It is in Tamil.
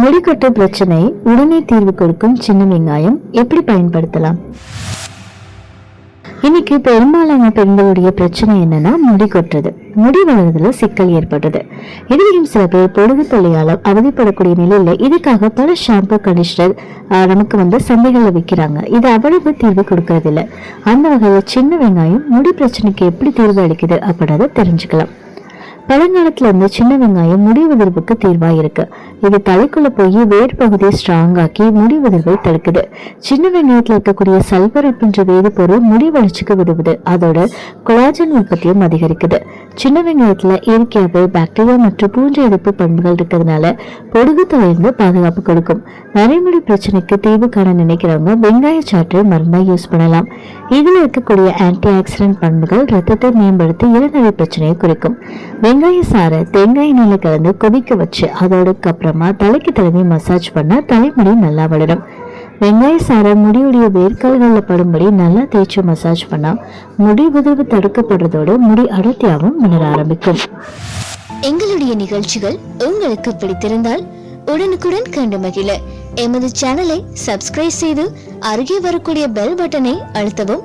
முடிக்கட்டு பிரச்சனை உடனே தீர்வு கொடுக்கும் சின்ன வெங்காயம் எப்படி பயன்படுத்தலாம்? இன்னைக்கு பெரும்பாலான பெண்களுடைய பிரச்சனை என்னன்னா முடி கொட்டுறது. முடி வளர்றதுல சிக்கல் ஏற்படுறது. இதுலயும் சில பேர் பொழுது தொல்லையால அவதிப்படக்கூடிய நிலையில இதுக்காக பல ஷாம்பு கண்டிஷனர் நமக்கு வந்து சந்தைகளில் விற்கிறாங்க இது அவ்வளவு தீர்வு கொடுக்கறதில்ல. அந்த வகையில் சின்ன வெங்காயம் முடி பிரச்சனைக்கு எப்படி தீர்வு அளிக்குது அப்படின்றத தெரிஞ்சுக்கலாம். பழங்காலத்துல இருந்து சின்ன வெங்காயம் முடிவதிர்வுக்கு தீர்வா இருக்கு இது தலைக்குள்ள போய் வேர் பகுதியை ஸ்ட்ராங் ஆக்கி முடிவதிர்வை தடுக்குது. சின்ன வெங்காயத்துல இருக்கக்கூடிய சல்பர் அப்படின்ற வேதிப்பொருள் முடி வளர்ச்சிக்கு உதவுது. அதோட கொலாஜன் உற்பத்தியும் அதிகரிக்குது. சின்ன வெங்காயத்துல இயற்கையாகவே பாக்டீரியா மற்றும் பூஞ்சை எதிர்ப்பு பண்புகள் இருக்கிறதுனால பொடுகு தொலைந்து பாதுகாப்பு கொடுக்கும். நரைமுடி பிரச்சனைக்கு தீர்வு காண நினைக்கிறவங்க வெங்காய சாற்றை மருந்தா யூஸ் பண்ணலாம். இதுல இருக்கக்கூடிய ஆன்டி ஆக்சிடென்ட் பண்புகள் ரத்தத்தை மேம்படுத்தி இளநரை பிரச்சனையை குறிக்கும். வெங்காய சாறை தேங்காய் எண்ணெயில கலந்து கொதிக்க வச்சு அதோடக்கு அப்புறமா தலைக்கு தலைமை மசாஜ் பண்ணால் தலைமுடி நல்லா வளரும். வெங்காய சாறை முடியுடைய வேர்க்கால்களில் படும்படி நல்லா தேய்ச்சி மசாஜ் பண்ணால் முடி உதவு தடுக்கப்படுறதோடு முடி அடர்த்தியாகவும் வளர ஆரம்பிக்கும். எங்களுடைய நிகழ்ச்சிகள் உங்களுக்கு பிடித்திருந்தால் உடனுக்குடன் கண்டு மகிழ. எமது சேனலை சப்ஸ்கிரைப் செய்து அருகே வரக்கூடிய பெல் பட்டனை அழுத்தவும்